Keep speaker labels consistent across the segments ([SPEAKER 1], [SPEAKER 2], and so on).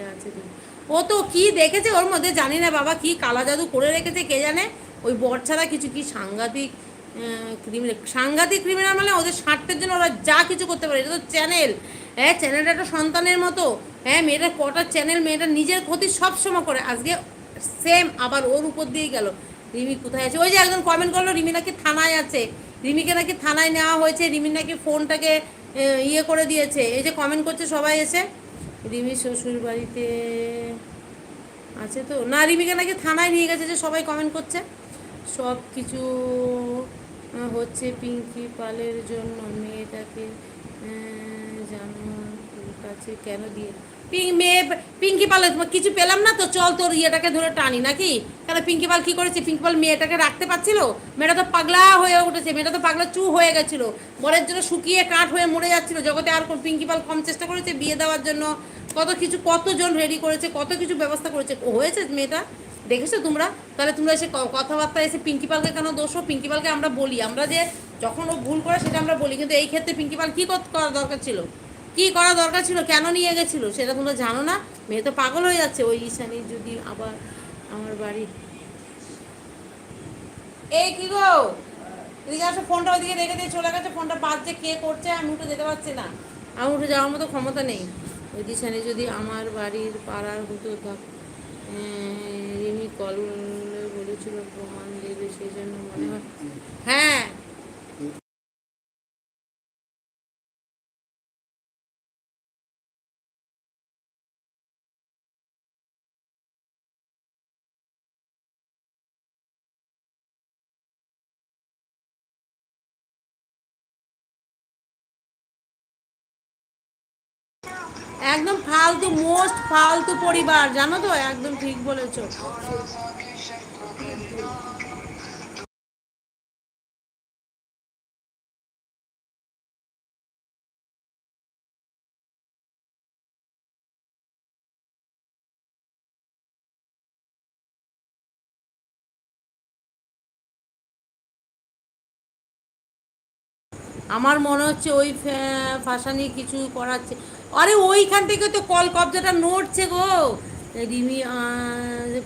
[SPEAKER 1] ঘরে আছে। ও তো কি দেখেছে ওর মধ্যে জানি না বাবা, কি কালা জাদু করে রেখেছে কে জানে? ওই বর ছাড়া কিছু কি সাংঘাতিক ক্রিমিনাল সাংঘাতিক ক্রিমিনাল মানে ওদের স্বার্থের জন্য ওরা যা কিছু করতে পারে। এটা তো চ্যানেল হ্যাঁ চ্যানেলটা একটা সন্তানের মতো। হ্যাঁ মেয়েটা কটা চ্যানেল মেয়েটা নিজের ক্ষতি সবসময় করে। আজকে সেম আবার ওর উপর দিয়েই গেল। রিমি কোথায় আছে? ওই যে একজন কমেন্ট করল, রিমি নাকি থানায় আছে। রিমিকে নাকি থানায় নেওয়া হয়েছে। রিমির নাকি ফোনটাকে ইয়ে করে দিয়েছে। এই যে কমেন্ট করছে সবাই এসে। রিমি শ্বশুর বাড়িতে আছে তো? না, রিমিকে নাকি থানায় নিয়ে গেছে যে সবাই কমেন্ট করছে। সব কিছু হচ্ছে পিঙ্কি পালের জন্য মেয়েটাকে জানো কাছে কেন দিয়ে পিঙ্ক মেয়ে পিঙ্কি পালে কিছু পেলাম না তো, চল তোর ইয়েটাকে ধরে টানি, নাকি? কেন পিঙ্কি পাল কি করেছে? পিঙ্কি পাল মেয়েটাকে রাখতে পারছিল? মেয়েটা তো পাগলা হয়ে উঠেছে, মেয়েটা তো পাগলা চু হয়ে গেছিল। বরের জন্য শুকিয়ে কাঠ হয়ে মরে যাচ্ছিল। জগতে আর পিঙ্কি পাল কম চেষ্টা করেছে বিয়ে দেওয়ার জন্য? কত কিছু, কতজন রেডি করেছে, কত কিছু ব্যবস্থা করেছে? হয়েছে মেয়েটা? দেখেছ তোমরা? তাহলে তোমরা এসে কথাবার্তা এসে পিঙ্কি পালকে কেন দোষ? পিঙ্কি পালকে আমরা বলি। আমরা যে যখন ও ভুল করে সেটা আমরা বলি। কিন্তু এই ক্ষেত্রে পিঙ্কি পাল কী করা দরকার ছিল? কি করা দরকার ছিল? কেন নিয়ে গেছিল? সেটা তোমরা জানো না? মেয়ে তো পাগল হয়ে যাচ্ছে। ওই ঈশানি যদি আবার আমার বাড়ি। এই কি গো? এদিকে ফোনটা ওইদিকে রেখে দিয়ে চলে গেছে, ফোনটা বাজছে, কে করছে আমি উঠে যেতে পারছি না। আমি উঠে যাওয়ার মতো ক্ষমতা নেই। ওই দিশানি যদি আমার বাড়ির পাড়ার হতো রিমি কল বলেছিল, প্রমাণ দেবে, সেই জন্য মনে হয়। হ্যাঁ একদম ফালতু মোস্ট ফালতু পরিবার জানো তো? একদম ঠিক বলেছ। আমার মনে হচ্ছে ওই ফাঁসানি কিছু করাচ্ছে। আরে ওইখান থেকে তো কল কবজাটা নড়ছে গো। রিমি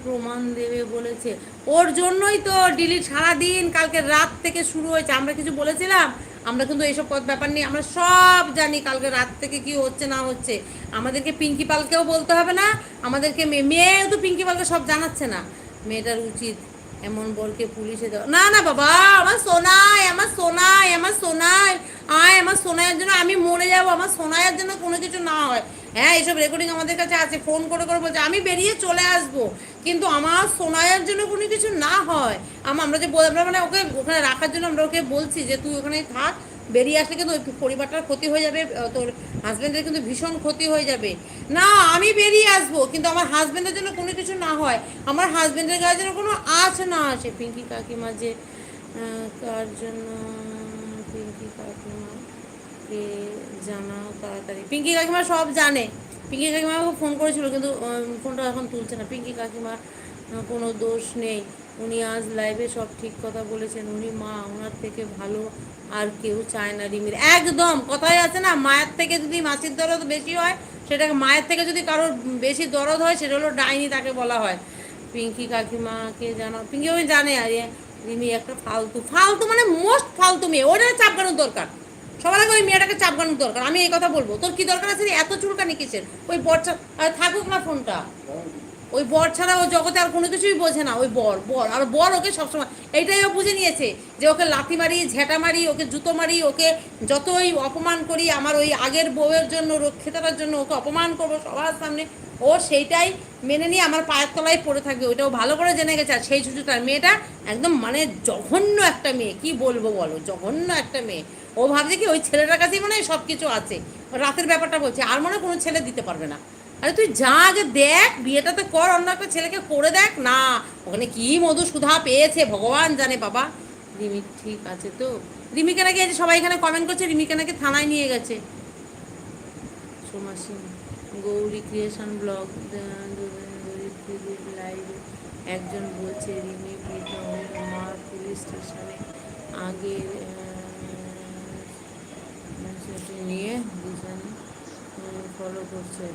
[SPEAKER 1] প্রমাণ দেবে বলেছে। ওর জন্যই তো ডিলিট সারাদিন, কালকে রাত থেকে শুরু হয়েছে। আমরা কিছু বলেছিলাম, আমরা কিন্তু এইসব ব্যাপার নিয়ে আমরা সব জানি কালকে রাত থেকে কি হচ্ছে না হচ্ছে। আমাদেরকে পিঙ্কি পালকেও বলতে হবে না, আমাদেরকে মেয়ে মেয়েও তো পিঙ্কি পালকে সব জানাচ্ছে না। মেয়েটার উচিত এমন বরকে পুলিশে দেওয়া না না, বাবা, আমার সোনাই আমার সোনাই আমার সোনাই। আয়, আমার সোনাইয়ের জন্য আমি মরে যাব, আমার সোনাইয়ের জন্য কোনো কিছু না হয়। হ্যাঁ এইসব রেকর্ডিং আমাদের কাছে আছে ফোন করে করে বলছে, আমি বেরিয়ে চলে আসব। কিন্তু আমার সোনাইয়ের জন্য কোনো কিছু না হয়। আম- আমরা যে আমরা মানে ওকে ওখানে রাখার জন্য আমরা ওকে বলছি যে, তুই ওখানে থাক, বেরিয়ে আসলে কিন্তু ওই পরিবারটার ক্ষতি হয়ে যাবে তোর হাজব্যান্ডের কিন্তু ভীষণ ক্ষতি হয়ে যাবে। না, আমি বেরিয়ে আসব, কিন্তু আমার হাজব্যান্ডের জন্য কোনো কিছু না হয়। আমার হাজব্যান্ডের গায়ে যেন কোনো আঁচ না আসে পিঙ্কি কাকিমা যে কার জন্য, পিঙ্কি কাকিমা কে জানাও তাড়াতাড়ি। পিঙ্কি কাকিমা সব জানে। পিঙ্কি কাকিমা আমাকে ফোন করেছিল, কিন্তু ফোনটা এখন তুলছে না। পিঙ্কি কাকিমার কোনো দোষ নেই। উনি আজ লাইভে সব ঠিক কথা বলেছেন। উনি মা, ওনার থেকে ভালো আর কেউ চায় না রিমির। একদম! কথাই আছে না, মায়ের থেকে যদি মাসির দরদ বেশি হয়, সেটাকে মায়ের থেকে যদি কারোর বেশি দরদ হয়, সেটা হলো ডাইনি তাকে বলা হয়। পিঙ্কি কাকিমাকে জানো? পিঙ্কি ওই জানে, আর রিমি একটা ফালতু ফালতু মানে মোস্ট ফালতু মেয়ে। ওটা চাপকানোর দরকার। সবার আগে ওই মেয়েটাকে চাপকানোর দরকার। আমি এই কথা বলব। তোর কি দরকার আছে এত চুলকানি কিসের? ওই বর্ষা থাকুক না ফোনটা। ওই বর ছাড়া ও জগতে আর কোনো কিছুই বোঝে না, ওই বর বর, আর বর ওকে সবসময়, এইটাই ও বুঝে নিয়েছে যে ওকে লাথি মারি, ঝেঁটা মারি, ওকে জুতো মারি, ওকে যতই অপমান করি, আমার ওই আগের বউয়ের জন্য রক্ষিতার জন্য ওকে অপমান করব সবার সামনে, ও সেইটাই মেনে নিয়ে আমার পায়ের তলায় পড়ে থাকবে ওইটাও ভালো করে জেনে গেছে, আর সেই ছুটিটার মেয়েটা একদম মানে জঘন্য একটা মেয়ে, কি বলব বলো, জঘন্য একটা মেয়ে, ও ভাবছে কি ওই ছেলেটার কাছেই মনে সব কিছু আছে, রাতের ব্যাপারটা বলছে, আর মনে কোনো ছেলে দিতে পারবে না। আরে তুই যা আগে দেখ বিয়েটা তো কর, অন্য একটা ছেলেকে করে দেখ। না, ওখানে কি মধু সুধা পেয়েছে, ভগবান জানে বাবা। রিমি, ঠিক আছে তো। রিমিকে নাকি যে সবাই এখানে কমেন্ট করছে রিমিকে নাকি থানায় নিয়ে গেছে। সোমাসিন, গৌরী ক্রিয়েশন ব্লগ লাইভে একজন বলছে, রিমি মা পুলিশ স্টেশনে আগে নিয়ে দুজনে ফলো করছে।